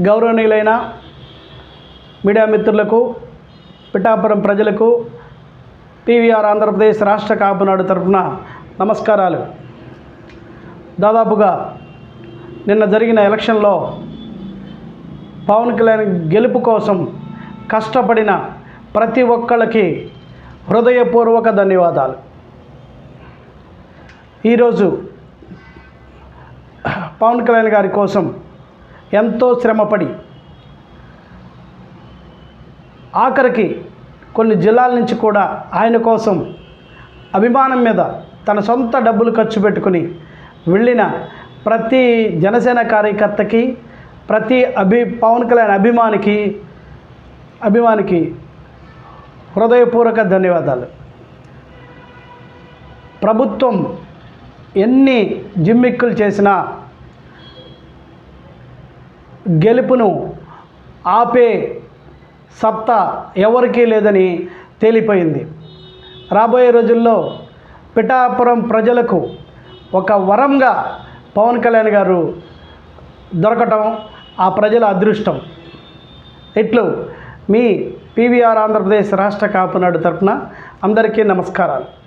గౌరవనీయులైన మీడియా మిత్రులకు పిఠాపురం ప్రజలకు పీవీఆర్ ఆంధ్రప్రదేశ్ రాష్ట్ర కాపునాడు తరఫున నమస్కారాలు. దాదాపుగా నిన్న జరిగిన ఎలక్షన్లో పవన్ కళ్యాణ్ గెలుపు కోసం కష్టపడిన ప్రతి ఒక్కళ్ళకి హృదయపూర్వక ధన్యవాదాలు. ఈరోజు పవన్ కళ్యాణ్ గారి కోసం ఎంతో శ్రమపడి ఆఖరికి కొన్ని జిల్లాల నుంచి కూడా ఆయన కోసం అభిమానం మీద తన సొంత డబ్బులు ఖర్చు పెట్టుకుని వెళ్ళిన ప్రతి జనసేన కార్యకర్తకి ప్రతి అభి పవన్ కళ్యాణ్ అభిమానికి అభిమానికి హృదయపూర్వక ధన్యవాదాలు. ప్రభుత్వం ఎన్ని జిమ్మిక్కులు చేసినా గెలుపును ఆపే సత్తా ఎవరికీ లేదని తేలిపోయింది. రాబోయే రోజుల్లో పిఠాపురం ప్రజలకు ఒక వరంగా పవన్ కళ్యాణ్ గారు దొరకటం ఆ ప్రజల అదృష్టం. ఇట్లు మీ పీవీఆర్ ఆంధ్రప్రదేశ్ రాష్ట్ర కాపునాడు తరఫున అందరికీ నమస్కారాలు.